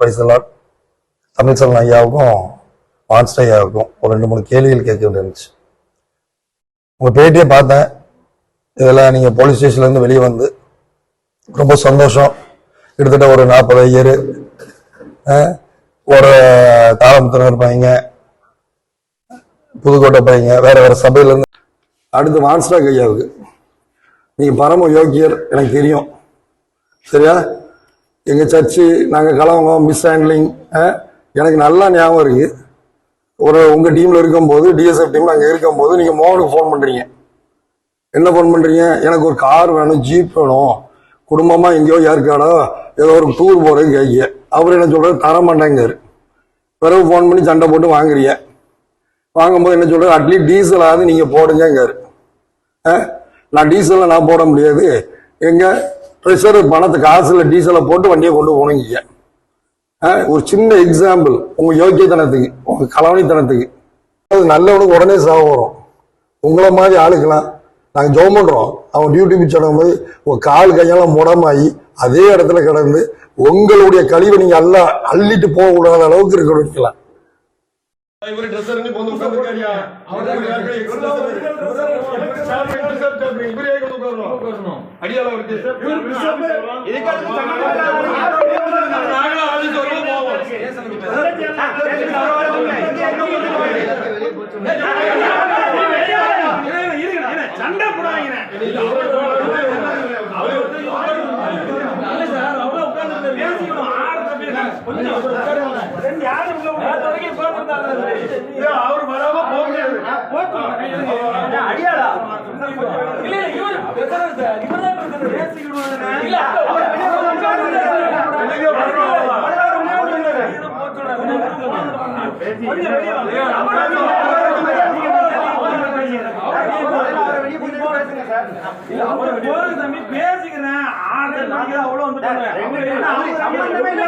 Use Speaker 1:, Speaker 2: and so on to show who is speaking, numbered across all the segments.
Speaker 1: பைசலாட் Tamilselvan ஐயாவுக்கும் monster ஐயாவுக்கும் ஒரு ரெண்டு மூணு கேள்விகள் கேட்க வேண்டியிருந்துச்சு உங்கள் பேட்டியை பார்த்தேன். இதெல்லாம் நீங்கள் போலீஸ் ஸ்டேஷன்லேருந்து வெளியே வந்து ரொம்ப சந்தோஷம். கிட்டத்தட்ட ஒரு நாற்பது ஐயர் ஒரு தாளமுத்தினர் பையங்க புதுக்கோட்டை பையங்க வேற வேற சபையிலேருந்து அடுத்து மான்ஸ்டர் ஐயாவுக்கு. நீங்கள் பரம யோக்கியர் எனக்கு தெரியும். சரியா? எங்கள் சர்ச்சு நாங்கள் கலவங்க மிஸ் ஹேண்ட்லிங் எனக்கு நல்லா ஞாபகம் இருக்கு. ஒரு உங்கள் டீமில் இருக்கும்போது டிஎஸ்எஃப் டீமில் அங்கே இருக்கும்போது நீங்கள் மோகனுக்கு ஃபோன் பண்ணுறீங்க என்ன ஃபோன் பண்ணுறீங்க எனக்கு ஒரு கார் வேணும் ஜீப் வேணும். குடும்பமாக எங்கேயோ ஏற்காடோ ஏதோ ஒரு டூர் போகிறது கேட்க அவர் என்ன சொல்கிறார் தர மாட்டேங்கார் பிறகு ஃபோன் பண்ணி சண்டை போட்டு வாங்குறீங்க. வாங்கும்போது என்ன சொல்கிறார் அட்லீஸ்ட் டீசலாவது நீங்கள் போடுங்கங்காரு ஆ? நான் டீசலில் நான் போட முடியாது. எங்க ப்ரெஷர் பணத்தை காசுல டீசலை போட்டு வண்டியை கொண்டு போனீங்க. ஒரு சின்ன எக்ஸாம்பிள் உங்க யோக்கியத்தனத்துக்கு உங்க கலவணித்தனத்துக்கு அது நல்லவனுக்கு உடனே சாவு வரும். உங்களை மாதிரி ஆளுக்கெல்லாம் நாங்கள் ஜோம் பண்ணுறோம் அவன் டியூட்டி பிடிச்சோம் போது உங்க கால் கையெல்லாம் முடமாயி அதே இடத்துல கிடந்து உங்களுடைய கழிவை நீங்க எல்லாம் அள்ளிட்டு போகக்கூடாத அளவுக்கு இருக்கணும்
Speaker 2: இவரு dress எறிஞ்சு போந்து உட்கார்ந்திருக்காருயா. இவரு யாருக்கு இவரு தான் இவரு இவரு ஏன் கொண்டு உட்காரணும்? அடியாளா இருக்கு. இதுக்கு அடுத்து நாங்களும் ஆளு சொல்லுவோம் போவோம்.
Speaker 3: சண்டை போடாதீங்க
Speaker 2: ஏய், அவரு வராம போக முடியாது. வெளியே வரணும்.
Speaker 3: பேசிக்கிறேன் அவ்வளவு வந்துட்டாங்க வெளியே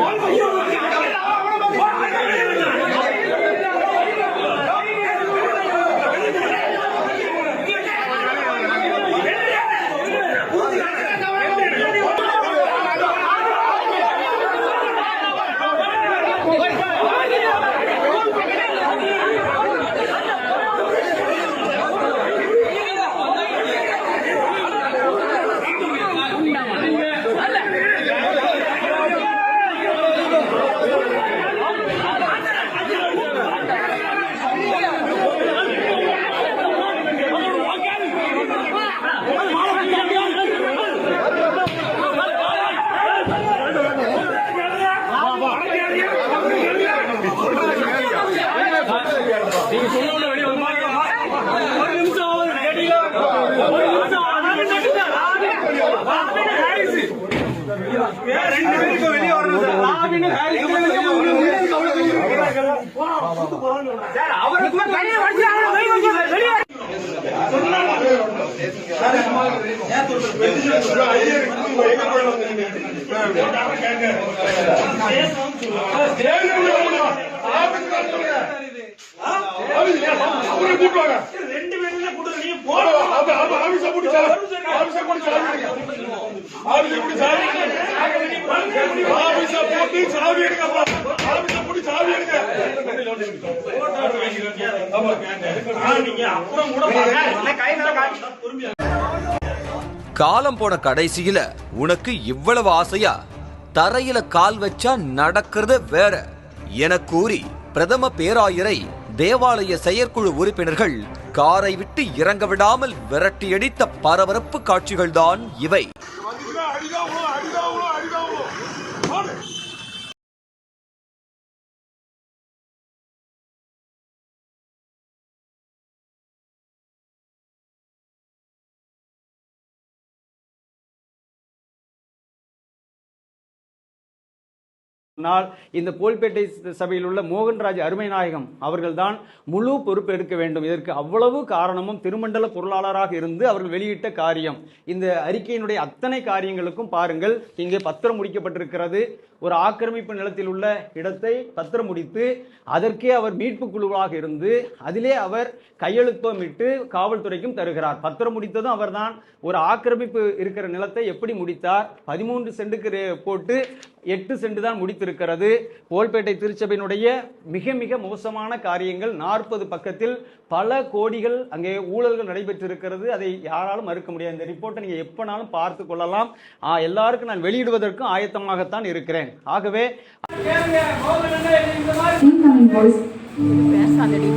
Speaker 2: Why are you கூட்டுவாங்க
Speaker 3: ரெண்டு பேரும் கூட்டு நீ
Speaker 2: ஆபீஸ கூட்டி சாவி ஆபீஸ கூட்டி சாவி எடுங்க ஆபீஸ கூட்டி சாவி எடுங்க போட்டு சாவி எடுங்க
Speaker 3: அப்புறம் கூட பொறுமையா
Speaker 4: காலம் போன கடைசியில உனக்கு இவ்வளவு ஆசையா? தரையில கால் வச்சா நடக்கிறது வேற. என கூறி பிரதம பேராயரை தேவாலய செயற்குழு உறுப்பினர்கள் காரை விட்டு இறங்க விடாமல் விரட்டியடித்த பரபரப்பு காட்சிகள்தான் இவை.
Speaker 5: ஆனால் இந்த கோல்பேட்டை சபையில் உள்ள மோகன்ராஜ் அருமைநாயகம் அவர்கள்தான் முழு பொறுப்பு எடுக்க வேண்டும். இதற்கு அவ்வளவு காரணமும் திருமண்டல பொருளாளராக இருந்து அவர்கள் வெளியிட்ட காரியம். இந்த அறிக்கையினுடைய அத்தனை காரியங்களுக்கும் பாருங்கள் இங்கே பத்திரம் முடிக்கப்பட்டிருக்கிறது. ஒரு ஆக்கிரமிப்பு நிலத்தில் உள்ள இடத்தை பத்திரம் முடித்து அதற்கே அவர் மீட்பு குழுவாக இருந்து அதிலே அவர் கையெழுத்தமிட்டு காவல்துறைக்கும் தருகிறார். பத்திரம் முடித்ததும் அவர்தான் ஒரு ஆக்கிரமிப்பு இருக்கிற நிலத்தை எப்படி முடித்தார்? பதிமூன்று சென்ட்டுக்கு போட்டு எட்டு சென்ட் தான் முடித்திருக்கிறது. போல்பேட்டை திருச்சபையினுடைய மிக மிக மோசமான காரியங்கள் நாற்பது பக்கத்தில் பல கோடிகள் அங்கே ஊழல்கள் நடைபெற்றிருக்கிறது. அதை யாராலும் மறுக்க முடியாது. இந்த ரிப்போர்ட்டை நீங்க எப்பனாலும் பார்த்து கொள்ளலாம். ஆ, எல்லாருக்கும் நான் வெளியிடுவதற்கும் ஆயத்தமாகத்தான் இருக்கிறேன். ஆகவே
Speaker 6: பேசாதடி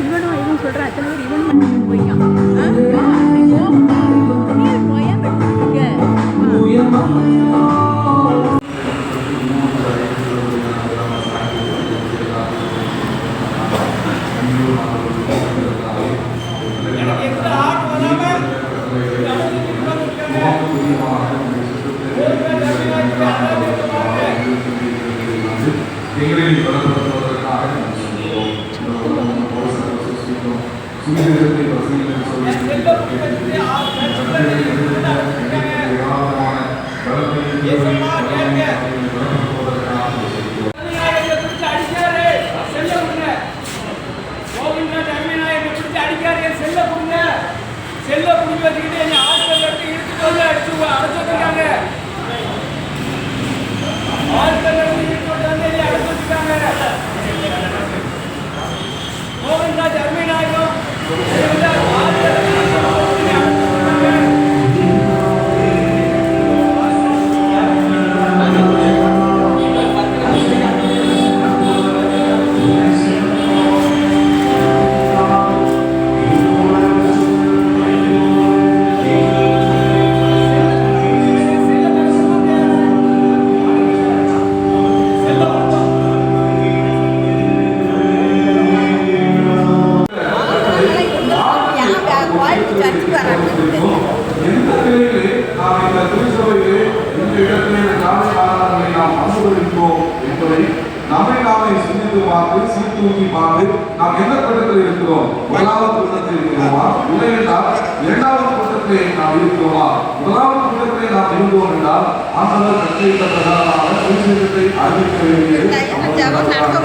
Speaker 6: இவனும் இவன் சொல்கிறான் எத்தனை பேர் இவன் மட்டும் போய்க்கான்
Speaker 7: பலத்தையும்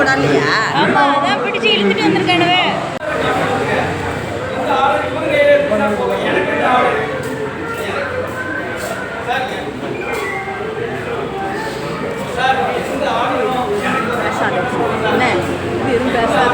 Speaker 7: அறிவிக்க ஆமா
Speaker 6: அதான் பிடிச்சு இழுத்துட்டு வந்திருக்கானுவே. பேசாத என்ன? பேசாத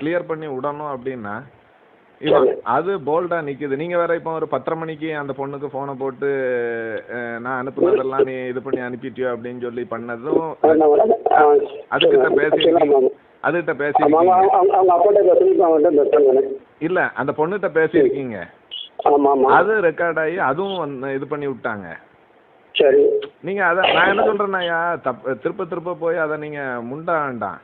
Speaker 8: கிளியர் பண்ணி விடணும் அப்படின்னா அது போல்டா நிக்குது. நீங்க வேற இப்போ ஒரு பத்தரை மணிக்கு அந்த பொண்ணுக்கு போனை போட்டு நான் அனுப்புனதெல்லாம் நீ இது பண்ணி அனுப்பிட்டியோ அப்படின்னு சொல்லி பண்ணதும் அதுகிட்ட பேசிருக்கீங்க அதுகிட்ட
Speaker 9: பேசுறாங்க
Speaker 8: இல்ல அந்த பொண்ணுகிட்ட பேசியிருக்கீங்க. அது ரெக்கார்ட் ஆகி அதுவும் இது பண்ணி விட்டாங்க.
Speaker 9: சரி.
Speaker 8: நீங்க அத நான் என்ன சொல்றேன்னாயா தப்பு திருப்ப திருப்ப போய் அதை நீங்க முண்ட வேண்டாம்.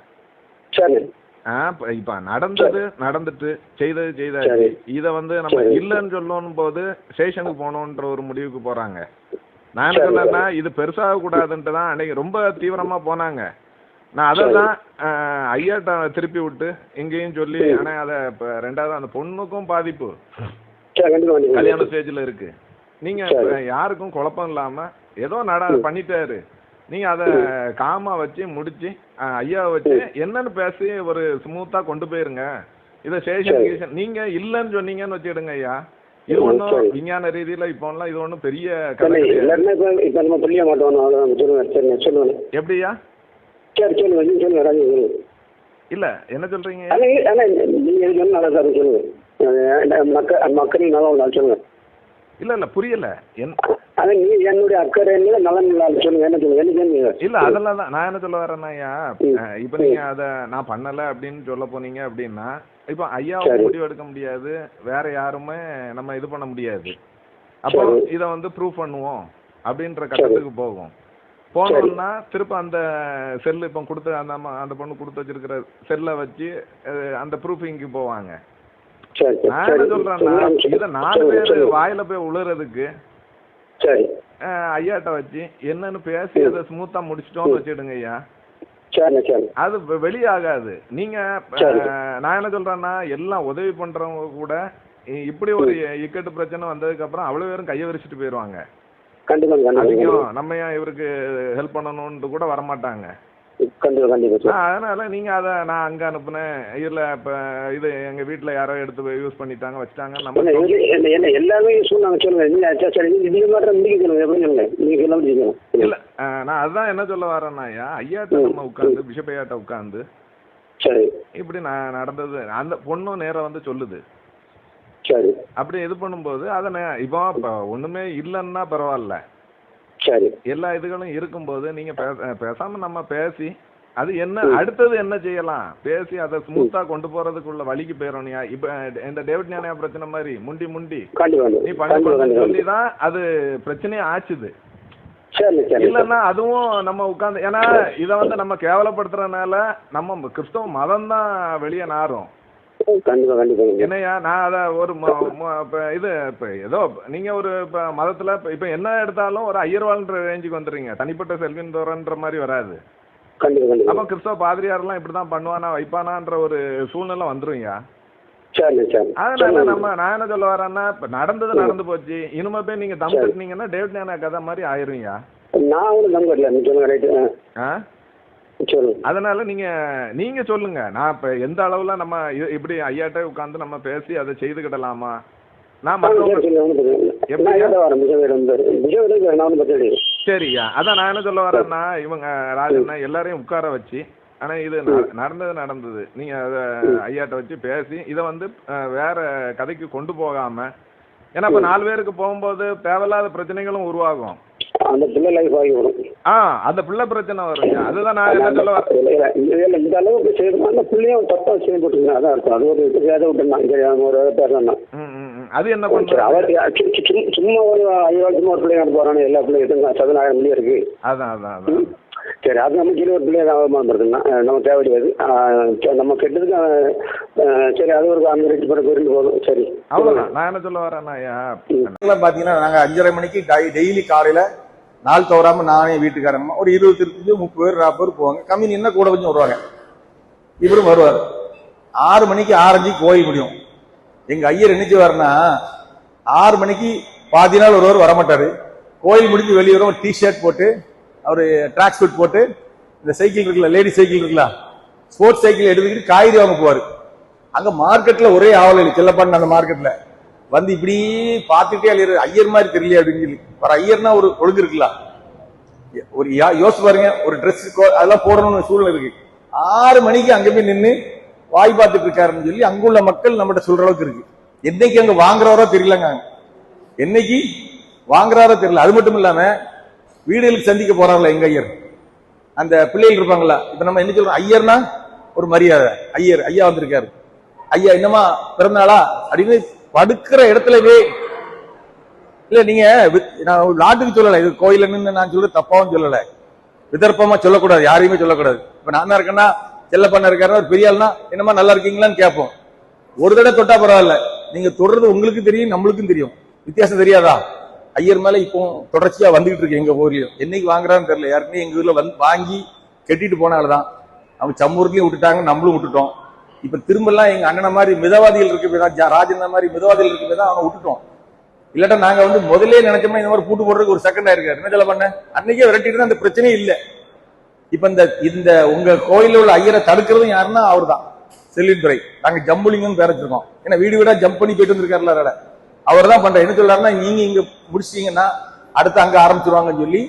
Speaker 9: சரி.
Speaker 8: இப்ப- இப்ப நடந்தது நடந்துட்டு செய்தது செய்தாச்சு. இத வந்து நம்ம. இல்லைன்னு சொல்லணும் போது ஸ்டேஷனுக்கு போகணுன்ற ஒரு முடிவுக்கு போறாங்க. நான் என்ன சொன்னேன்னா இது பெருசாக கூடாதுன்ட்டு தான் அன்னைக்கு ரொம்ப தீவிரமா போனாங்க. நான் அதை தான் ஐயாட்ட திருப்பி விட்டு இங்கேயும் சொல்லி ஆனா அதை இப்போ ரெண்டாவது அந்த பொண்ணுக்கும் பாதிப்பு. கல்யாண ஸ்டேஜ்ல இருக்கு. நீங்க யாருக்கும் குழப்பம் இல்லாம ஏதோ நட பண்ணிட்டாரு. நீங்க அத காமா வச்சு முடிச்சு ஐயாவை வச்சு என்னன்னு பேசி ஒரு ஸ்மூத்தா கொண்டு போயிருங்க. இத ஸ்டேஷன் கீஷன் நீங்க இல்லன்னு சொன்னீங்கன்னு வச்சுடுங்க ஐயா. இது
Speaker 9: ம்,
Speaker 8: ஒண்ணும்
Speaker 9: சரி.
Speaker 8: விஞ்ஞான ரீதியில இப்போலாம் இது ஒண்ணும் பெரிய கதை
Speaker 9: இப்ப நம்ம மாட்டோம். அவ்வளவுதான். சொல்லுங்க.
Speaker 8: எப்படியா
Speaker 9: சரி சொல்லுங்க. சொல்லுங்க.
Speaker 8: இல்ல என்ன சொல்றீங்க?
Speaker 9: நீங்க சொன்னா சொல்லுங்க. மக்கள் மக்கள் நல்லா சொல்லுங்க.
Speaker 8: இல்ல இல்ல புரியல.
Speaker 9: என்னுடைய அக்கறை நலன் சொல்லுங்க என்ன சொல்லுங்க என்ன சொல்லுங்க
Speaker 8: இல்ல அதெல்லாம் தான் நான் என்ன சொல்ல வரேன்னா ஐயா இப்ப நீங்க அத நான் பண்ணல அப்படின்னு சொல்ல போனீங்க அப்படின்னா இப்ப
Speaker 9: சரி.
Speaker 8: முடிவு எடுக்க முடியாது. வேற யாருமே நம்ம இது பண்ண முடியாது. அப்போ. இத வந்து ப்ரூவ் பண்ணுவோம் அப்படின்ற கட்டத்துக்கு போகும். போனோம்னா திருப்ப அந்த செல்லு இப்போ கொடுத்து அந்த அந்த பொண்ணு கொடுத்து வச்சிருக்கிற செல்லை வச்சு அந்த ப்ரூஃபிங்க்கு போவாங்க. நான் என்ன சொல்றேன்னா இத நாலு பேர். வாயில போய் உழுறதுக்கு
Speaker 9: சரி.
Speaker 8: ஐயாட்ட வச்சு என்னன்னு பேசி அதை ஸ்மூத்தா முடிச்சிட்டோம்னு வச்சிடுங்க ஐயா. அது வெளியாகாது. நீங்க நான் என்ன சொல்றேன்னா எல்லாம் உதவி பண்றவங்க கூட இப்படி ஒரு இக்கட்டு பிரச்சனை வந்ததுக்கு அப்புறம் அவ்வளவு பேரும் கைய விரிச்சிட்டு போயிருவாங்க. நம்ம இவருக்கு ஹெல்ப் பண்ணணும்னு கூட வரமாட்டாங்க.
Speaker 9: கண்டிப்பா கண்டிப்பா
Speaker 8: அதனால நீங்க அத நான் அங்க அனுப்புனேன். இல்ல இப்ப இது எங்க வீட்ல யாரோ எடுத்து யூஸ் பண்ணிட்டாங்க வச்சுட்டாங்க நம்ம
Speaker 9: என்ன எல்லாமே சொன்னாங்க சொல்லுங்க. நீங்க சரி, நீங்க மட்டும் முடிக்க சொல்லுங்க எப்படி சொல்லுங்க. நீங்க சொல்ல முடியுங்க
Speaker 8: இல்ல நான் அதான் என்ன சொல்ல வரேன்னா ஐயா ஐயாட்ட நம்ம உட்காந்து பிஷப் ஐயாட்ட உட்காந்து
Speaker 9: சரி.
Speaker 8: இப்படி நான் நடந்தது. அந்த பொண்ணும் நேரா வந்து சொல்லுது.
Speaker 9: சரி.
Speaker 8: அப்படி இது பண்ணும்போது அதை இப்போ ஒண்ணுமே இல்லைன்னா பரவாயில்ல.
Speaker 9: சரி.
Speaker 8: எல்லா இதுகளும் இருக்கும்போது நீங்க பேசாம நம்ம பேசி அது என்ன அடுத்தது என்ன செய்யலாம்? பேசி அதை ஸ்மூத்தா கொண்டு போறதுக்குள்ள வழிக்கு போயிடணும்யா இப்ப இந்த டேவிட் ஞானியா பிரச்சனை மாதிரி முண்டி முண்டி. நீ பண்ணி
Speaker 9: கண்டிப்பா
Speaker 8: பண்ணு
Speaker 9: கண்டிப்பா.
Speaker 8: சொல்லி தான் அது பிரச்சனையே ஆச்சுது. இல்லைன்னா அதுவும் நம்ம உட்கார்ந்து ஏன்னா இதை வந்து நம்ம கேவலப்படுத்துறதுனால நம்ம கிறிஸ்தவ மதம் தான் வெளியே நாரும்.
Speaker 9: கண்டிப்பா.
Speaker 8: என்னையா நான் அதை ஒரு இது இப்ப ஏதோ நீங்க ஒரு இப்ப மதத்துல இப்ப- என்ன எடுத்தாலும் ஒரு ஐயர்வாள்ன்ற ரேஞ்சுக்கு வந்துடுறீங்க. தனிப்பட்ட செல்வின் தோறன்ற மாதிரி வராது. அப்ப கிறிஸ்தவ பாதிரியாரெல்லாம் இப்படிதான் பண்ணுவானா வைப்பானான்ற ஒரு சூழ்நிலை வந்துருங்கயா அதனால. நம்ம நான் என்ன சொல்ல வரேன்னா இப்ப நடந்தது நடந்து போச்சு. இனிமே போய் நீங்க தம் கட்டினீங்கன்னா டேவிட் ஞானா கதை மாதிரி ஆயிருவீங்க
Speaker 9: நான் ஒன்றும் தம் கட்டல. நீங்க சொல்லுங்க ரைட்டு
Speaker 8: அதனால நீங்க நீங்க சொல்லுங்க. நான் இப்ப எந்த அளவுல நம்ம இப்படி ஐயாட்ட உட்கார்ந்து நம்ம பேசி அதை செய்துக்கிடலாமா? நான் சரியா அதான் நான் என்ன சொல்ல வரேன்னா இவங்க ராஜண்ணா எல்லாரையும் உட்கார வச்சு ஆனா இது நடந்தது நடந்தது. நீங்க அத ஐயாட்ட வச்சு பேசி இதை வந்து வேற கதைக்கு கொண்டு போகாம ஏன்னா இப்ப நாலு பேருக்கு போகும்போது தேவையில்லாத பிரச்சனைகளும் உருவாகும்.
Speaker 9: அந்த பிள்ளை லைஃப் ஆகி வரும்
Speaker 8: ஆ அந்த பிள்ளை பிரச்சனை வருங்க. அதுதான் நான் என்ன சொல்ல வரேன்.
Speaker 9: இல்ல, இல்ல, இந்த அளவுக்கு செய்யணும் அந்த பிள்ளையும் தப்பா செய்ய போட்டுருங்க அதான் அர்த்தம். அது ஒரு வேத சரி அவன் ஒரு பேர்
Speaker 8: ம், ம். அது என்ன பண்றது
Speaker 9: அவர் சும்மா ஒரு ஐயாயிரம் சும்மா ஒரு பிள்ளைங்க போறானே எல்லா பிள்ளைங்க சதனாயிரம் பிள்ளை இருக்கு.
Speaker 8: அதான் அதான் அதான்.
Speaker 9: சரி அது நம்ம கீழே ஒரு பிள்ளைய அவமானப்படுத்தணும் நம்ம தேவையாது நம்ம கெட்டதுக்கு
Speaker 10: சரி அது ஒரு அந்த ரெண்டு பேருக்கு இருந்து போதும் சரி.
Speaker 8: அவ்வளவுதான். நான் என்ன சொல்ல வரேன்னா ஐயா
Speaker 11: எல்லாம் பாத்தீங்கன்னா நாங்க அஞ்சரை மணிக்கு டெய்லி காலையில நாள் தவறாமல் நானே வீட்டுக்காரங்க ஒரு இருபத்தி இருந்து முப்பது பேர் நாற்பது பேர் போவாங்க. கம்மி நின்னா கூட கொஞ்சம் வருவாங்க. இவரும் வருவார். ஆறு மணிக்கு ஆரஞ்சு கோயில் முடியும். எங்க ஐயர் என்ன செய்வாருன்னா ஆறு மணிக்கு பாதி நாள் ஒருவர் வரமாட்டாரு. கோயில் முடிஞ்சு வெளியே வரும் டி ஷர்ட் போட்டு அவர் ட்ராக் சூட் போட்டு இந்த சைக்கிள் இருக்குல்ல லேடி சைக்கிள் இருக்குல்ல ஸ்போர்ட்ஸ் சைக்கிள் எடுத்துக்கிட்டு காய்கறி வாங்க போவார். அங்க மார்க்கெட்ல ஒரே ஆவல் செல்லப்பான்னு அந்த மார்க்கெட்ல வந்து இப்படி பார்த்துட்டே அழியிற ஐயர் மாதிரி தெரியல அப்படின்னு சொல்லி. ஒரு ஐயர்னா ஒரு ஒழுங்கு இருக்குல்ல ஒரு யா- யோசிச்சு பாருங்க ஒரு ட்ரெஸ் அதெல்லாம் போடணும்னு சூழ்நிலை இருக்கு. ஆறு மணிக்கு அங்க போய் நின்று வாய் பார்த்துட்டு இருக்காருன்னு சொல்லி அங்குள்ள மக்கள் நம்மகிட்ட சொல்ற அளவுக்கு இருக்கு. என்னைக்கு அங்க வாங்குறவரோ தெரியலங்க. என்னைக்கு வாங்குறாரோ தெரியல. அது மட்டும் இல்லாம வீடுகளுக்கு சந்திக்க போறாங்களா எங்க ஐயர். அந்த பிள்ளைகள் இருப்பாங்களா இப்ப நம்ம என்ன சொல்றோம்? ஐயர்னா ஒரு மரியாதை. ஐயர் ஐயா வந்திருக்காரு. ஐயா என்னமா பிறந்தாளா அப்படின்னு படுக்கிற இடத்துலவே இல்ல நீங்க வி- நான் நாட்டுக்கு சொல்லல. இது கோயில நின்று நான் சொல்றது தப்பாவும் சொல்லல. விதர்ப்பமா சொல்லக்கூடாது. யாரையுமே சொல்லக்கூடாது. இப்ப நான் தான் இருக்கேன்னா செல்லப்பண்ண இருக்காருன்னா ஒரு பெரிய ஆள்னா என்னமா நல்லா இருக்கீங்களான்னு கேட்போம். ஒரு தடவை தொட்டா பரவாயில்ல. நீங்க தொடர்றது உங்களுக்கு தெரியும் நம்மளுக்கும் தெரியும். வித்தியாசம் தெரியாதா? ஐயர் மேல இப்போ தொடர்ச்சியா வந்துகிட்டு இருக்கு எங்க ஊர்லயும். என்னைக்கு வாங்குறான்னு தெரியல. யாருக்குமே எங்க ஊர்ல வந்து வாங்கி கட்டிட்டு போனால்தான் அவங்க சம்மூர்லயும் விட்டுட்டாங்க நம்மளும் விட்டுட்டோம். இப்ப திரும்பலாம் எங்க அண்ணன மாதிரி மிதவாதிகள் இருக்கு ராஜேந்திர மாதிரி மிதவாதிகள் இருக்கு தான் அவனை விட்டுட்டோம். இல்லாட்டா நாங்க வந்து முதல்ல நினைச்சோம்னா இந்த மாதிரி பூட்டு போடுறதுக்கு ஒரு செகண்ட் ஆயிருக்காரு. என்ன சொல்ல பண்ண? அன்னைக்கே விரட்டிட்டு அந்த பிரச்சனையே இல்லை. இப்ப இந்த இந்த உங்க கோயிலில் உள்ள ஐயரை தடுக்கிறதும் யாருன்னா அவர்தான். செல்வின் துறை. நாங்க ஜம்புலிங்கம் பேர வச்சிருக்கோம். ஏன்னா வீடு வீடா ஜம்ப் பண்ணி போயிட்டு வந்திருக்காருல அவர் தான் பண்ற என்ன சொல்றாருன்னா நீங்க இங்க முடிச்சிட்டீங்கன்னா அடுத்து அங்க ஆரம்பிச்சிருவாங்கன்னு சொல்லி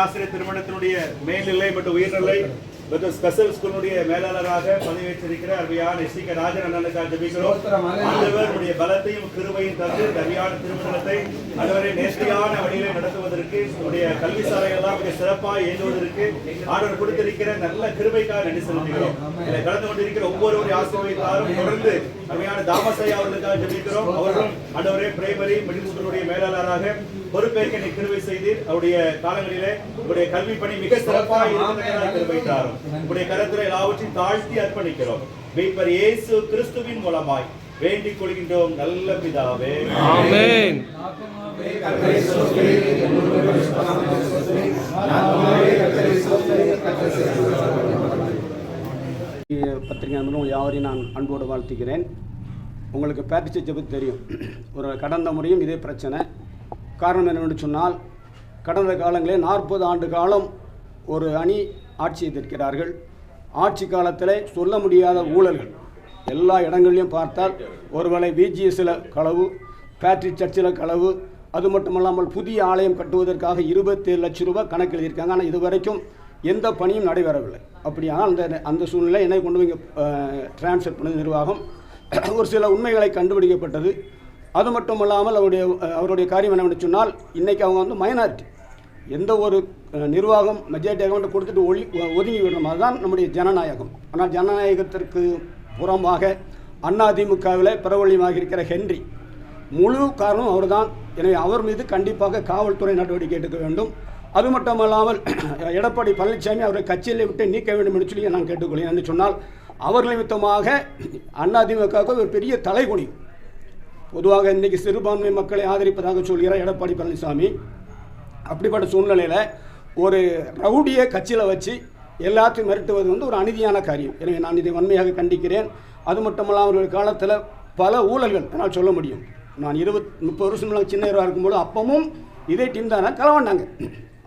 Speaker 12: ஆசிரியர் திருமணத்தினுடைய மேல்நிலை மற்றும் உயர்நிலை மற்றும் ஸ்பெஷல் ஸ்கூலுடைய மேலாளராக பதவியேற்றிருக்கிற அருமையான எஸ் கே ராஜன் அண்ணனுக்காக ஜெபிக்கிறோம் ஆண்டவருடைய பலத்தையும் கிருபையும் தந்து அருமையான திருமணத்தை ஆண்டவரை நேர்த்தியான வழியிலே இருக்கு. உடைய கல்வி சாலைகள்லாம் மிக சிறப்பாக இயங்குவதற்கு ஆண்டவர் கொடுத்திருக்கிற நல்ல கிருபைக்காக நன்றி செலுத்துகிறோம். இதில் கலந்து கொண்டிருக்கிற ஒவ்வொருவருடைய ஆசிரியர்களாரும் தொடர்ந்து அருமையான தாமசையா அவர்களுக்காக ஜெபிக்கிறோம். அவர்களும் ஆண்டவரே பிரைமரி மிடில்ஸ்கூலுடைய மேலாளராக பொறுப்பேற்க நீ கிருவை செய்தீர். அவருடைய காலங்களிலே உங்களுடைய கல்வி பணி மிக சிறப்பாக இருக்கிறதாக கிருபைத்தாரும். உங்களுடைய கருத்துரை எல்லாவற்றையும் தாழ்த்தி அர்ப்பணிக்கிறோம். இயேசு கிறிஸ்துவின் மூலமாய். வேண்டிக் கொள்கின்றோம் நல்ல பிதாவே.
Speaker 9: பத்திரிகை நண்பர்கள் யாவரையும் நான் அன்போடு வாழ்த்துகிறேன். உங்களுக்கு பேட்டிச்சை ஜெபத்து தெரியும். ஒரு கடந்த முறையும் இதே பிரச்சனை. காரணம் என்னவென்று சொன்னால் கடந்த காலங்களில் நாற்பது ஆண்டு காலம் ஒரு அணி ஆட்சி செய்திருக்கிறார்கள். ஆட்சி காலத்தில் சொல்ல முடியாத ஊழல்கள். எல்லா இடங்கள்லையும் பார்த்தால் ஒருவேளை விஜிஎஸ்ஸில் களவு பேட்ரி சர்ச்சில் களவு அது மட்டுமல்லாமல் புதிய ஆலயம் கட்டுவதற்காக இருபத்தேழு லட்சம் ரூபாய் கணக்கு எழுதியிருக்காங்க. ஆனால் இதுவரைக்கும் எந்த பணியும் நடைபெறவில்லை. அப்படியானால் அந்த அந்த சூழ்நிலை என்னை கொண்டு போய் டிரான்ஸ்ஃபர் பண்ணது நிர்வாகம். ஒரு சில உண்மைகளை கண்டுபிடிக்கப்பட்டது. அது மட்டும் இல்லாமல் அவருடைய அவருடைய காரியம் என்னவென்று சொன்னால் இன்றைக்கி அவங்க வந்து மைனாரிட்டி எந்த ஒரு நிர்வாகம் மெஜாரிட்டி அக்கௌண்ட்டை கொடுத்துட்டு ஒளி ஒதுங்கி விடுறோம் அதுதான் நம்முடைய ஜனநாயகம். ஆனால் ஜனநாயகத்திற்கு புறமாக அதிமுகவில் பிரபலியமாக இருக்கிற ஹென்றி முழு காரணம் அவர்தான். எனவே அவர் மீது கண்டிப்பாக காவல்துறை நடவடிக்கை எடுக்க வேண்டும். அது மட்டுமல்லாமல் எடப்பாடி பழனிசாமி அவரை கட்சியில் விட்டு நீக்க வேண்டும் என்று சொல்லி நான் கேட்டுக்கொள்கிறேன். என்று சொன்னால் அவர் நிமித்தமாக அதிமுகவுக்கு ஒரு பெரிய தலைகுனி. பொதுவாக இன்றைக்கி சிறுபான்மை மக்களை ஆதரிப்பதாக சொல்கிறார் எடப்பாடி பழனிசாமி அப்படிப்பட்ட சூழ்நிலையில் ஒரு ரவுடியை கட்சியில் வச்சு எல்லாத்தையும் மிரட்டுவது வந்து ஒரு அநீதியான காரியம். எனவே நான் இதை வன்மையாக கண்டிக்கிறேன். அது மட்டுமல்ல அவர்கள் காலத்தில் பல ஊழல்கள் என்னால் சொல்ல முடியும். நான் இருபத் முப்பது வருஷம் சின்ன இரவாக இருக்கும்போது அப்பவும் இதே டீம் தானே களவாண்டாங்க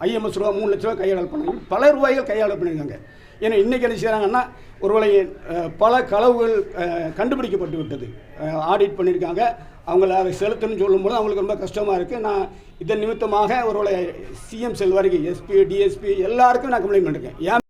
Speaker 9: ஐஎம்எஸ் ரூபா மூணு லட்ச ரூபா கையாளல் பண்ணாங்க. பல ரூபாய்கள் கையாளல் பண்ணியிருக்காங்க. ஏன்னா இன்றைக்கி என்ன செய்கிறாங்கன்னா ஒருவேளை பல களவுகள் கண்டுபிடிக்கப்பட்டு விட்டது. ஆடிட் பண்ணியிருக்காங்க. அவங்கள அதை செலுத்தணும்னு சொல்லும்போது அவங்களுக்கு ரொம்ப கஷ்டமாக இருக்குது நான் இதன் நிமித்தமாக ஒருவேளை சிஎம் செல் வரைக்கும் எஸ்பி டிஎஸ்பி எல்லாருக்கும் நான் கம்ப்ளைண்ட் பண்ணிருக்கேன். ஏன்